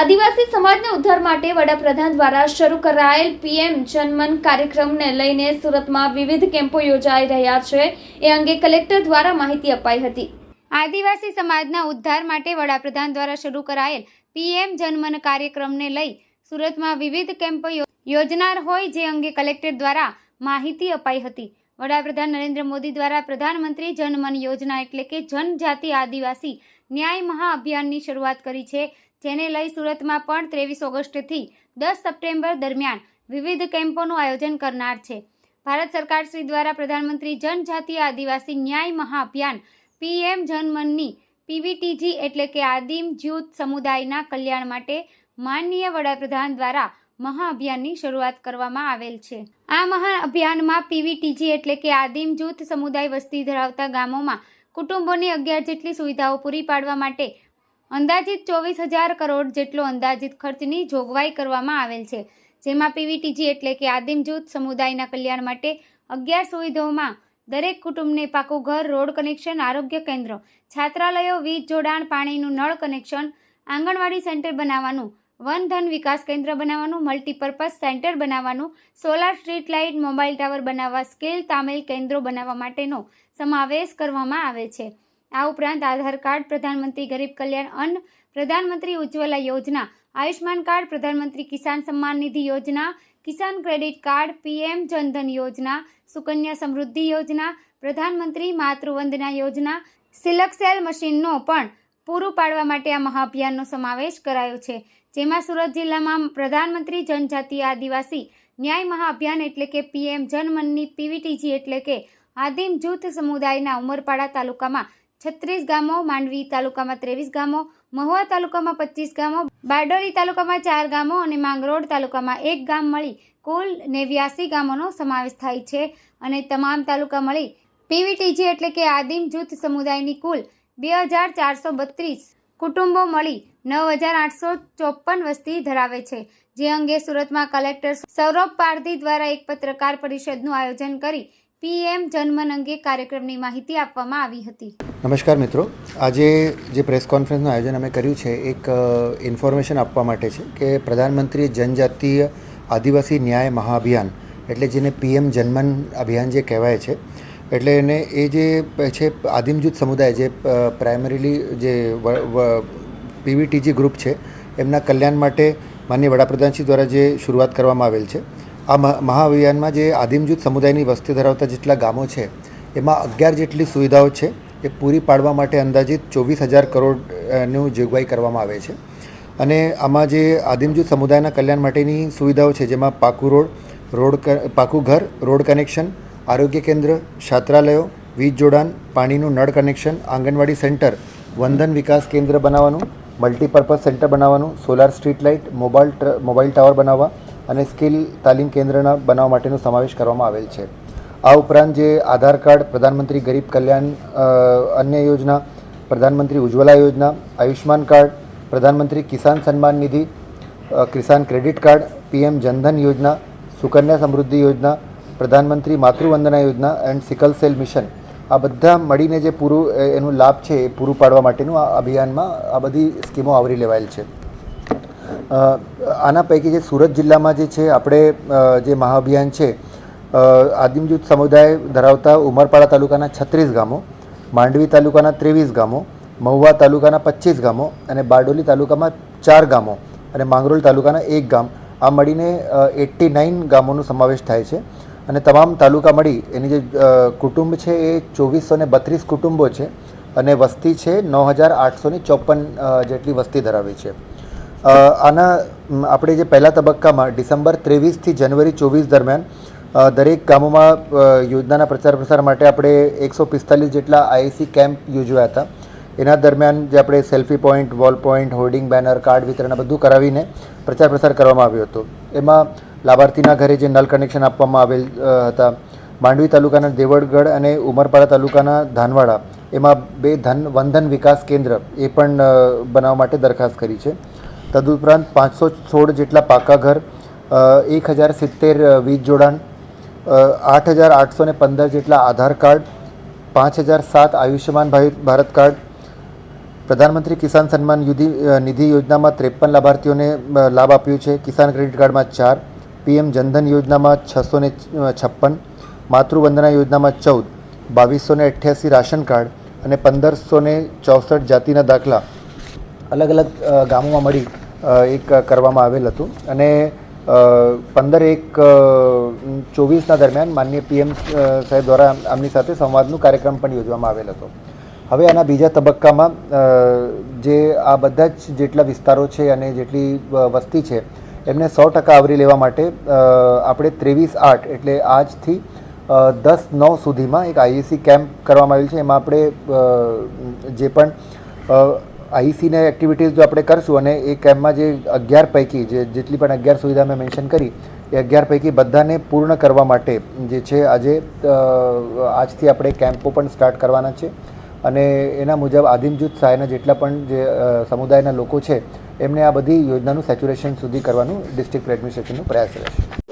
આદિવાસી સમાજના ઉદ્ધાર માટે વડાપ્રધાન દ્વારા શરૂ કરાયેલ પીએમ જનમન કાર્યક્રમને લઈને સુરતમાં વિવિધ કેમ્પો યોજાઈ રહ્યા છે. એ અંગે કલેક્ટર દ્વારા માહિતી અપાઈ હતી. આદિવાસી સમાજના ઉદ્ધાર માટે વડાપ્રધાન દ્વારા શરૂ કરાયેલ પીએમ જનમન કાર્યક્રમને લઈ સુરતમાં વિવિધ કેમ્પો યોજનાર હોય જે અંગે કલેક્ટર દ્વારા માહિતી અપાઈ હતી. વડાપ્રધાન નરેન્દ્ર મોદી દ્વારા પ્રધાનમંત્રી જનમન યોજના એટલે કે જનજાતિ આદિવાસી ન્યાય મહાઅભિયાનની શરૂઆત કરી છે. જેને લઈ સુરતમાં પણ ત્રેવીસ ઓગસ્ટથી દસ સપ્ટેમ્બર દરમિયાન વિવિધ કેમ્પોનું આયોજન કરનાર છે. ભારત સરકાર શ્રી દ્વારા પ્રધાનમંત્રી જનજાતીય આદિવાસી ન્યાય મહાઅભિયાન, પીએમ જનમનની પીવીટીજી એટલે કે આદિમ જૂથ સમુદાયના કલ્યાણ માટે માનનીય વડાપ્રધાન દ્વારા મહાઅભિયાનની શરૂઆત કરવામાં આવેલ છે. આ મહાઅભિયાનમાં પીવીટીજી એટલે કે આદિમ જૂથ સમુદાય વસ્તી ધરાવતા ગામોમાં કુટુંબોની અગિયાર જેટલી સુવિધાઓ પૂરી પાડવા માટે અંદાજિત ચોવીસ હજાર કરોડ જેટલો અંદાજિત ખર્ચની જોગવાઈ કરવામાં આવેલ છે. જેમાં પીવીટીજી એટલે કે આદિમ જૂથ સમુદાયના કલ્યાણ માટે અગિયાર સુવિધાઓમાં દરેક કુટુંબને પાકું ઘર, રોડ કનેક્શન, આરોગ્ય કેન્દ્ર, છાત્રાલયો, વીજ જોડાણ, પાણીનું નળ કનેક્શન, આંગણવાડી સેન્ટર બનાવવાનું, વન ધન વિકાસ કેન્દ્ર બનાવવાનું, મલ્ટીપર્પઝ સેન્ટર બનાવવાનું, solar street light, mobile tower બનાવવા, સ્કિલ તામિલ કેન્દ્રો બનાવવા માટેનો સમાવેશ કરવામાં આવે છે. આ ઉપરાંત આધાર કાર્ડ, પ્રધાનમંત્રી ગરીબ કલ્યાણ અન્ન, પ્રધાનમંત્રી ઉજ્જવલા યોજના આયુષ્માન કાર્ડ, પ્રધાનમંત્રી Kisan Samman Nidhi Yojana, Kisan credit card, PM Jandhan Yojana, Sukanya Samriddhi યોજના, પ્રધાનમંત્રી માતૃવંદના યોજના, સિલક સેલ મશીનનો પણ પૂરું પાડવા માટે આ મહાઅભિયાનનો સમાવેશ કરાયો છે, જેમાં સુરત જિલ્લામાં પ્રધાનમંત્રી જનજાતિ આદિવાસી ન્યાય મહાઅભિયાન એટલે કે પીએમ જનમનની પીવીટીજી એટલે કે આદિમ જૂથ સમુદાયના ઉમરપાડા તાલુકામાં છત્રીસ ગામો, માંડવી તાલુકામાં ત્રેવીસ ગામો, મહુવા તાલુકામાં પચીસ ગામો, બારડોલી તાલુકામાં ચાર ગામો અને માંગરોળ તાલુકામાં એક ગામ મળી કુલ નેવ્યાસી ગામોનો સમાવેશ થાય છે અને તમામ તાલુકા મળી પીવીટીજી એટલે કે આદિમ જૂથ સમુદાયની કુલ બે હજાર ચારસો બત્રીસ કુટુંબો મળી નવ હજાર આઠસો ચોપન વસ્તી ધરાવે છે. જે અંગે સુરતમાં કલેક્ટર સૌરભ પારધી દ્વારા એક પત્રકાર પરિષદનું આયોજન કરી પીએમ જનમન અંગે કાર્યક્રમની માહિતી આપવામાં આવી હતી. નમસ્કાર મિત્રો. આજે જે પ્રેસ કોન્ફરન્સનું આયોજન અમે કર્યું છે, એક ઇન્ફોર્મેશન આપવા માટે છે કે પ્રધાનમંત્રી જનજાતીય આદિવાસી ન્યાય મહાઅભિયાન, એટલે જેને પીએમ જનમન અભિયાન જે કહેવાય છે, એટલે એને એ જે છે આદિમ જૂથ સમુદાય જે પ્રાઇમરીલી જે પીવીટીજી ગ્રુપ છે, એમના કલ્યાણ માટે માનનીય વડાપ્રધાનશ્રી દ્વારા જે શરૂઆત કરવામાં આવેલ છે આ મહા- મહાઅભિયાનમાં જે આદિમ જૂથ સમુદાયની વસ્તી ધરાવતા જેટલા ગામો છે, એમાં અગિયાર જેટલી સુવિધાઓ છે, એ પૂરી પાડવા માટે અંદાજિત ચોવીસ હજાર કરોડનું જોગવાઈ કરવામાં આવે છે. અને આમાં જે આદિમ સમુદાયના કલ્યાણ માટેની સુવિધાઓ છે, જેમાં પાકું રોડ રોડ પાકું ઘર, રોડ કનેક્શન, આરોગ્ય કેન્દ્ર છાત્રાલયો વીજ જોડાણ, પાણીનું નળ કનેક્શન, આંગણવાડી સેન્ટર, વંદન વિકાસ કેન્દ્ર બનાવવાનું, મલ્ટીપર્પઝ સેન્ટર બનાવવાનું, solar street light mobile mobile tower બનાવવા અને સ્કિલ તાલીમ કેન્દ્રના બનાવવા માટેનો સમાવેશ કરવામાં આવેલ છે. આ ઉપરાંત જે આધાર કાર્ડ, પ્રધાનમંત્રી ગરીબ કલ્યાણ અન્ય યોજના, પ્રધાનમંત્રી ઉજ્જવલા યોજના Ayushman card, Pradhan Mantri Kisan Samman Nidhi Kisan credit card, PM Jandhan Yojana, Sukanya Samriddhi યોજના, પ્રધાનમંત્રી માતૃવંદના યોજના એન્ડ સિકલ સેલ મિશન. આ બધા મળીને જે પૂરું એનું લાભ છે એ પૂરું પાડવા માટેનું આ અભિયાનમાં આ બધી સ્કીમો આવરી લેવાયેલ છે. આના પૈકી જે સુરત જિલ્લામાં જે છે, આપણે જે મહાઅભિયાન છે આદિમ જૂથ સમુદાય ધરાવતા ઉમરપાડા તાલુકાના છત્રીસ ગામો, માંડવી તાલુકાના ત્રેવીસ ગામો, મહુવા તાલુકાના પચીસ ગામો અને બારડોલી તાલુકામાં ચાર ગામો અને માંગરોળ તાલુકાના એક ગામ. આ મળીને એટ્ટી નાઇન ગામોનો સમાવેશ થાય છે. અને તમામ તાલુકા મળી, એની જે કુટુંબ છે એ ચોવીસો ને બત્રીસ કુટુંબો છે અને વસ્તી છે નવ હજાર આઠસો ચોપન જેટલી વસ્તી ધરાવે છે. આના આપણે જે પહેલા તબક્કામાં ડિસેમ્બર ત્રેવીસથી જનવરી ચોવીસ દરમિયાન દરેક ગામોમાં યોજનાના પ્રચાર પ્રસાર માટે આપણે એકસો પિસ્તાલીસ જેટલા આઈસી કેમ્પ યોજ્યા હતા. એના દરમિયાન જે આપણે selfie point, wall point, hoarding banner, card વિતરણ બધું કરાવીને પ્રચાર પ્રસાર કરવામાં આવ્યો હતો. એમાં લાભાર્થીના ઘરે જે નલ કનેક્શન આપવામાં આવેલ હતા. માંડવી તાલુકાના દેવળગઢ અને ઉમરપાડા તાલુકાના ધાનવાડા. એમાં બે ધન, વંધન વિકાસ કેન્દ્ર એ પણ બનાવવા માટે દરખાસ્ત કરી છે. તદુપરાંત પાંચસો સોળ જેટલા પાકા ઘર એક હજાર સિત્તેર વીજ જોડાણ આઠ હજાર આઠસો ને પંદર જેટલા આધાર કાર્ડ પાંચ હજાર સાત આયુષ્યમાન ભારત કાર્ડ, પ્રધાનમંત્રી કિસાન સન્માન નિધિ યોજનામાં ત્રેપન લાભાર્થીઓને લાભ આપ્યો છે. કિસાન ક્રેડિટ કાર્ડમાં ચાર, પીએમ જનધન યોજનામાં છસો ને છપ્પન, માતૃવંદના યોજનામાં ચૌદ બાવીસો ને અઠ્યાસી રાશન કાર્ડ અને પંદરસો ને ચોસઠ જાતિના દાખલા. અલગ અલગ ગામોમાં મળી એક કરવામાં આવેલ હતું. અને પંદર એક ચોવીસના દરમિયાન માનનીય પીએમ સાહેબ દ્વારા આમની સાથે સંવાદનું કાર્યક્રમ પણ યોજવામાં આવેલ હતો. હવે આના બીજા તબક્કામાં જે આ બધા જ જેટલા વિસ્તારો છે અને જેટલી વસ્તી છે, એમને સો ટકા આવરી લેવા માટે આપણે ત્રેવીસ આઠ એટલે આજથી દસ નવ સુધીમાં એક આઈએસી કેમ્પ કરવામાં આવેલ છે. એમાં આપણે જે પણ આઈસીને એક્ટિવિટીઝ જો આપણે કરશું અને એ કેમ્પમાં જે અગિયાર પૈકી, જે જેટલી પણ અગિયાર સુવિધા મેં મેન્શન કરી, એ અગિયાર પૈકી બધાને પૂર્ણ કરવા માટે જે છે આજે આજથી આપણે કેમ્પો પણ સ્ટાર્ટ કરવાના છે. અને એના મુજબ આદિમ જૂથ સહાયના જેટલા પણ જે સમુદાયના લોકો છે, એમને આ બધી યોજનાનું સેચ્યુરેશન સુધી કરવાનું ડિસ્ટ્રિક્ટ એડમિનિસ્ટ્રેશનનો પ્રયાસ રહેશે.